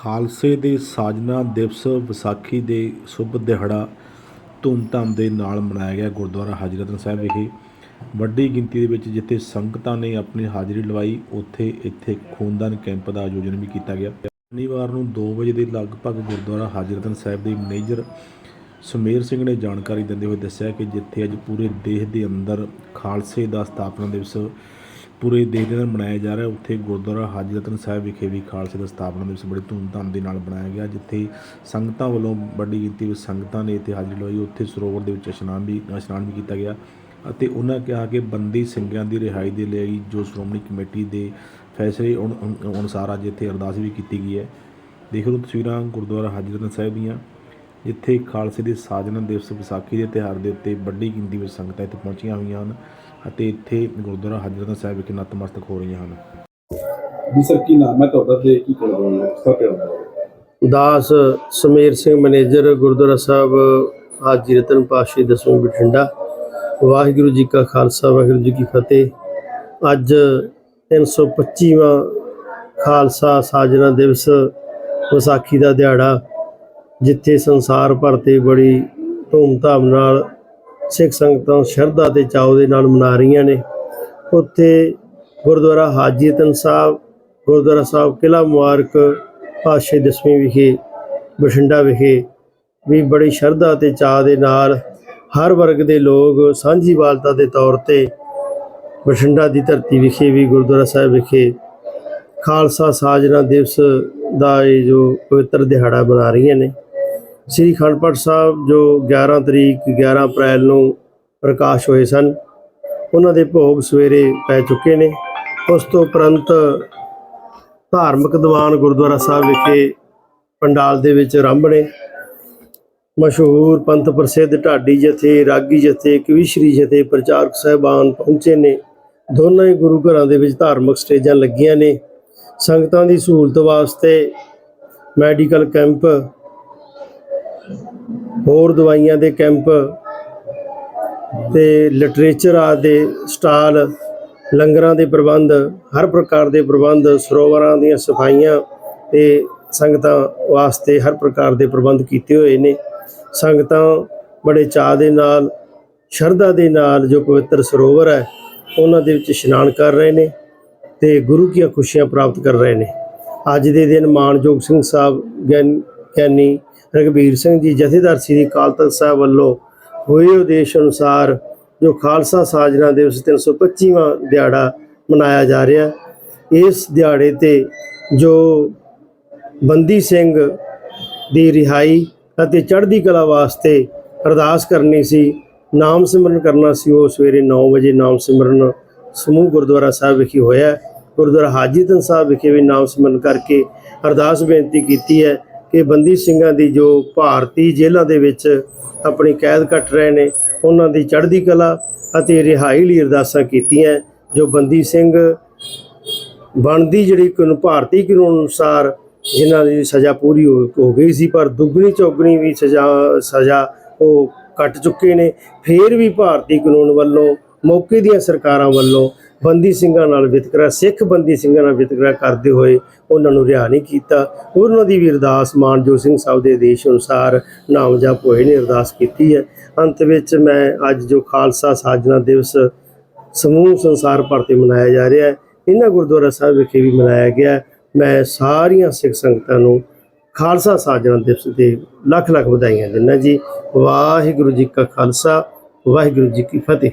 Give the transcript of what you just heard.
ਖਾਲਸੇ ਦੇ ਸਾਜਨਾ ਦਿਵਸ ਵਿਸਾਖੀ ਦੇ ਸ਼ੁਭ ਦਿਹਾੜਾ ਧੂਮਧਾਮ ਦੇ ਨਾਲ ਮਨਾਇਆ ਗਿਆ ਗੁਰਦੁਆਰਾ ਹਾਜ਼ਰਤਨ ਸਾਹਿਬ ਵਿਖੇ। ਵੱਡੀ ਗਿਣਤੀ ਦੇ ਵਿੱਚ ਜਿੱਥੇ ਸੰਗਤਾਂ ਨੇ ਆਪਣੀ ਹਾਜ਼ਰੀ ਲਵਾਈ, ਉੱਥੇ ਇੱਥੇ ਖੂਨਦਾਨ ਕੈਂਪ ਦਾ ਆਯੋਜਨ ਵੀ ਕੀਤਾ ਗਿਆ। ਸ਼ਨੀਵਾਰ ਨੂੰ 2 ਵਜੇ ਦੇ ਲਗਭਗ ਗੁਰਦੁਆਰਾ ਹਾਜ਼ਰਤਨ ਸਾਹਿਬ ਦੇ ਮੈਨੇਜਰ ਸੁਮੇਰ ਸਿੰਘ ਨੇ ਜਾਣਕਾਰੀ ਦਿੰਦੇ ਹੋਏ ਦੱਸਿਆ ਕਿ ਜਿੱਥੇ ਅੱਜ ਪੂਰੇ ਦੇਸ਼ ਦੇ ਅੰਦਰ ਖਾਲਸੇ ਦਾ ਸਥਾਪਨਾ ਦਿਵਸ ਪੂਰੇ ਦੇਸ਼ ਦੇ ਅੰਦਰ ਮਨਾਇਆ ਜਾ ਰਿਹਾ। ਉੱਥੇ ਗੁਰਦੁਆਰਾ ਹਾਜੀ ਰਤਨ ਸਾਹਿਬ ਵਿਖੇ ਵੀ ਖਾਲਸੇ ਦਾ ਸਥਾਪਨਾ ਦਿਵਸ ਬੜੀ ਧੂਮਧਾਮ ਦੇ ਨਾਲ ਮਨਾਇਆ ਗਿਆ, ਜਿੱਥੇ ਸੰਗਤਾਂ ਵੱਲੋਂ ਵੱਡੀ ਗਿਣਤੀ ਵਿੱਚ ਸੰਗਤਾਂ ਨੇ ਇੱਥੇ ਹਾਜ਼ਰੀ ਲਵਾਈ। ਉੱਥੇ ਸਰੋਵਰ ਦੇ ਵਿੱਚ ਇਸ਼ਨਾਨ ਵੀ ਇਸ਼ਨਾਨ ਵੀ ਕੀਤਾ ਗਿਆ ਅਤੇ ਉਹਨਾਂ ਕਿਹਾ ਕਿ ਬੰਦੀ ਸਿੰਘਾਂ ਦੀ ਰਿਹਾਈ ਦੇ ਲਈ ਜੋ ਸ਼੍ਰੋਮਣੀ ਕਮੇਟੀ ਦੇ ਫੈਸਲੇ ਅਨੁ- ਅਨੁਸਾਰ ਅੱਜ ਇੱਥੇ ਅਰਦਾਸ ਵੀ ਕੀਤੀ ਗਈ ਹੈ। ਦੇਖ ਲਓ ਤਸਵੀਰਾਂ ਗੁਰਦੁਆਰਾ ਹਾਜੀ ਰਤਨ ਸਾਹਿਬ ਦੀਆਂ। ਜਿੱਥੇ ਖਾਲਸੇ ਦੇ ਸਾਜਨਾ ਦਿਵਸ ਵਿਸਾਖੀ ਦੇ ਤਿਉਹਾਰ ਦੇ ਉੱਤੇ ਵੱਡੀ ਗਿਣਤੀ ਵਿੱਚ ਸੰਗਤਾਂ ਇੱਥੇ ਪਹੁੰਚੀਆਂ ਹੋਈਆਂ ਹਨ ਅਤੇ ਇੱਥੇ ਗੁਰਦੁਆਰਾ ਹਾਜੀ ਰਤਨ ਸਾਹਿਬ ਵਿਖੇ ਨਤਮਸਤਕ ਹੋ ਰਹੀਆਂ ਹਨ। ਜੀ ਸਰ ਕੀ ਨਾਮ ਹੈ ਤੁਹਾਡਾ ਤੇ ਕੀ ਕਰਦੇ ਹੋ? ਸਰ ਪਿਆਰ ਦਾਸ ਸਮੀਰ ਸਿੰਘ ਮੈਨੇਜਰ ਗੁਰਦੁਆਰਾ ਸਾਹਿਬ ਹਾਜੀ ਰਤਨ ਪਾਤਸ਼ਾਹੀ ਦਸਵੀਂ ਬਠਿੰਡਾ। ਵਾਹਿਗੁਰੂ ਜੀ ਕਾ ਖਾਲਸਾ ਵਾਹਿਗੁਰੂ ਜੀ ਕੀ ਫਤਿਹ। ਅੱਜ 325ਵਾਂ ਖਾਲਸਾ ਸਾਜਨਾ ਦਿਵਸ ਵਿਸਾਖੀ ਦਾ ਦਿਹਾੜਾ ਜਿੱਥੇ ਸੰਸਾਰ ਭਰ ਤੇ ਬੜੀ ਧੂਮਧਾਮ ਨਾਲ ਸਿੱਖ ਸੰਗਤਾਂ ਸ਼ਰਧਾ ਤੇ ਚਾਅ ਦੇ ਨਾਲ ਮਨਾ ਰਹੀਆਂ ਨੇ। ਉੱਥੇ ਗੁਰਦੁਆਰਾ ਹਾਜੀ ਰਤਨ ਸਾਹਿਬ, ਗੁਰਦੁਆਰਾ ਸਾਹਿਬ ਕਿਲ੍ਹਾ ਮੁਬਾਰਕ ਪਾਤਸ਼ਾਹੀ ਦਸਵੀਂ ਵਿਖੇ, ਬਠਿੰਡਾ ਵਿਖੇ ਵੀ ਬੜੀ ਸ਼ਰਧਾ ਤੇ ਚਾਅ ਦੇ ਨਾਲ ਹਰ ਵਰਗ ਦੇ ਲੋਕ ਸਾਂਝੀ ਵਾਲਤਾ ਦੇ ਤੌਰ ਤੇ ਬਠਿੰਡਾ ਦੀ ਧਰਤੀ ਵਿਖੇ ਵੀ ਗੁਰਦੁਆਰਾ ਸਾਹਿਬ ਵਿਖੇ ਖਾਲਸਾ ਸਾਜਨਾ ਦਿਵਸ ਦਾ ਇਹ ਜੋ ਪਵਿੱਤਰ ਦਿਹਾੜਾ ਮਨਾ ਰਹੀਆਂ ਨੇ। ਸ੍ਰੀ ਅਖੰਡ ਪਾਠ ਸਾਹਿਬ ਜੋ 11 ਤਰੀਕ 11 ਅਪ੍ਰੈਲ ਨੂੰ ਪ੍ਰਕਾਸ਼ ਹੋਏ ਸਨ, ਉਹਨਾਂ ਦੇ ਭੋਗ ਸਵੇਰੇ ਪੈ ਚੁੱਕੇ ਨੇ। ਉਸ ਤੋਂ ਉਪਰੰਤ ਧਾਰਮਿਕ ਦੀਵਾਨ ਗੁਰਦੁਆਰਾ ਸਾਹਿਬ ਵਿਖੇ ਪੰਡਾਲ ਦੇ ਵਿੱਚ ਆਰੰਭ ਨੇ। ਮਸ਼ਹੂਰ ਪੰਥ ਪ੍ਰਸਿੱਧ ਢਾਡੀ ਜਥੇ, ਰਾਗੀ ਜਥੇ, ਕਵੀਸ਼ਰੀ ਜਥੇ, ਪ੍ਰਚਾਰਕ ਸਹਿਬਾਨ ਪਹੁੰਚੇ ਨੇ। ਦੋਨਾਂ ਹੀ ਗੁਰੂ ਘਰਾਂ ਦੇ ਵਿੱਚ ਧਾਰਮਿਕ ਸਟੇਜਾਂ ਲੱਗੀਆਂ ਨੇ। ਸੰਗਤਾਂ ਦੀ ਸਹੂਲਤ ਵਾਸਤੇ ਮੈਡੀਕਲ ਕੈਂਪ ਹੋਰ ਦਵਾਈਆਂ ਦੇ ਕੈਂਪ ਤੇ ਲਿਟਰੇਚਰ ਆ ਦੇ ਸਟਾਲ, ਲੰਗਰਾਂ ਦੇ ਪ੍ਰਬੰਧ, ਹਰ ਪ੍ਰਕਾਰ ਦੇ ਪ੍ਰਬੰਧ, ਸਰੋਵਰਾਂ ਦੀਆਂ ਸਫਾਈਆਂ ਤੇ ਸੰਗਤਾਂ ਵਾਸਤੇ ਹਰ ਪ੍ਰਕਾਰ ਦੇ ਪ੍ਰਬੰਧ ਕੀਤੇ ਹੋਏ ਨੇ। ਸੰਗਤਾਂ ਬੜੇ ਚਾਅ ਦੇ ਨਾਲ, ਸ਼ਰਧਾ ਦੇ ਨਾਲ ਜੋ ਪਵਿੱਤਰ ਸਰੋਵਰ ਹੈ, ਉਹਨਾਂ ਦੇ ਵਿੱਚ ਇਸ਼ਨਾਨ ਕਰ ਰਹੇ ਨੇ ਤੇ ਗੁਰੂ ਕੀਆਂ ਖੁਸ਼ੀਆਂ ਪ੍ਰਾਪਤ ਕਰ ਰਹੇ ਨੇ। ਅੱਜ ਦੇ ਦਿਨ ਮਾਨਯੋਗ ਸਿੰਘ ਸਾਹਿਬ ਗਿਆਨੀ ਗਿਆਨੀ ਰਘਬੀਰ ਸਿੰਘ ਜੀ, ਜਥੇਦਾਰ ਸ੍ਰੀ ਅਕਾਲ ਤਖਤ ਸਾਹਿਬ ਵੱਲੋਂ ਹੋਏ ਉਦੇਸ਼ ਅਨੁਸਾਰ ਜੋ ਖਾਲਸਾ ਸਾਜਨਾ ਦਿਵਸ 325ਵਾਂ ਦਿਹਾੜਾ ਮਨਾਇਆ ਜਾ ਰਿਹਾ ਇਸ ਦਿਹਾੜੇ ਤੇ ਜੋ ਬੰਦੀ ਸਿੰਘ ਦੀ ਰਿਹਾਈ ਅਤੇ ਚੜ੍ਹਦੀ ਕਲਾ ਵਾਸਤੇ ਅਰਦਾਸ ਕਰਨੀ ਸੀ, ਨਾਮ ਸਿਮਰਨ ਕਰਨਾ ਸੀ, ਉਹ ਸਵੇਰੇ 9 ਵਜੇ ਨਾਮ ਸਿਮਰਨ ਸਮੂਹ ਗੁਰਦੁਆਰਾ ਸਾਹਿਬ ਵਿਖੇ ਹੋਇਆ ਗੁਰਦੁਆਰਾ ਹਾਜੀ ਹਾਜੀਤਨ ਸਾਹਿਬ ਵਿਖੇ ਵੀ ਨਾਮ ਸਿਮਰਨ ਕਰਕੇ ਅਰਦਾਸ ਬੇਨਤੀ ਕੀਤੀ ਹੈ ਕਿ ਬੰਦੀ ਸਿੰਘਾਂ ਦੀ ਜੋ ਭਾਰਤੀ ਜੇਲ੍ਹਾਂ ਦੇ ਵਿੱਚ ਆਪਣੀ ਕੈਦ ਕੱਟ ਰਹੇ ਨੇ, ਉਹਨਾਂ ਦੀ ਚੜ੍ਹਦੀ ਕਲਾ ਅਤੇ ਰਿਹਾਈ ਲਈ ਅਰਦਾਸਾਂ ਕੀਤੀਆਂ, ਜੋ ਬੰਦੀ ਸਿੰਘ ਬਣਦੀ ਜਿਹੜੀ ਕਾਨੂੰਨ, ਭਾਰਤੀ ਕਾਨੂੰਨ ਅਨੁਸਾਰ ਜਿਨ੍ਹਾਂ ਦੀ ਸਜ਼ਾ ਪੂਰੀ ਹੋ ਹੋ ਗਈ ਸੀ, ਪਰ ਦੁੱਗਣੀ ਚੌਗਣੀ ਵੀ ਸਜ਼ਾ ਸਜ਼ਾ ਉਹ ਕੱਟ ਚੁੱਕੇ ਨੇ। ਫੇਰ ਵੀ ਭਾਰਤੀ ਕਾਨੂੰਨ ਵੱਲੋਂ, ਮੌਕੇ ਦੀਆਂ ਸਰਕਾਰਾਂ ਵੱਲੋਂ ਬੰਦੀ ਸਿੰਘਾਂ ਨਾਲ ਵਿਤਕਰਾ, ਸਿੱਖ ਬੰਦੀ ਸਿੰਘਾਂ ਨਾਲ ਵਿਤਕਰਾ ਕਰਦੇ ਹੋਏ ਉਹਨਾਂ ਨੂੰ ਰਿਹਾ ਨਹੀਂ ਕੀਤਾ। ਉਹਨਾਂ ਦੀ ਵੀ ਅਰਦਾਸ ਮਾਨਜੋਤ ਸਿੰਘ ਸਾਹਿਬ ਦੇ ਆਦੇਸ਼ ਅਨੁਸਾਰ ਨਾਮ ਜਪ ਹੋਏ ਨੇ, ਅਰਦਾਸ ਕੀਤੀ ਹੈ। ਅੰਤ ਵਿੱਚ ਮੈਂ ਅੱਜ ਜੋ ਖਾਲਸਾ ਸਾਜਨਾ ਦਿਵਸ ਸਮੂਹ ਸੰਸਾਰ ਭਰ ਤੇ ਮਨਾਇਆ ਜਾ ਰਿਹਾ ਹੈ, ਇਹਨਾਂ ਗੁਰਦੁਆਰਾ ਸਾਹਿਬ ਵਿਖੇ ਵੀ ਮਨਾਇਆ ਗਿਆ ਮੈਂ ਸਾਰੀਆਂ ਸਿੱਖ ਸੰਗਤਾਂ ਨੂੰ ਖਾਲਸਾ ਸਾਜਨਾ ਦਿਵਸ ਦੇ ਲੱਖ ਲੱਖ ਵਧਾਈਆਂ ਦਿੰਦਾ ਜੀ। ਵਾਹਿਗੁਰੂ ਜੀ ਕਾ ਖਾਲਸਾ, ਵਾਹਿਗੁਰੂ ਜੀ ਕੀ ਫਤਿਹ।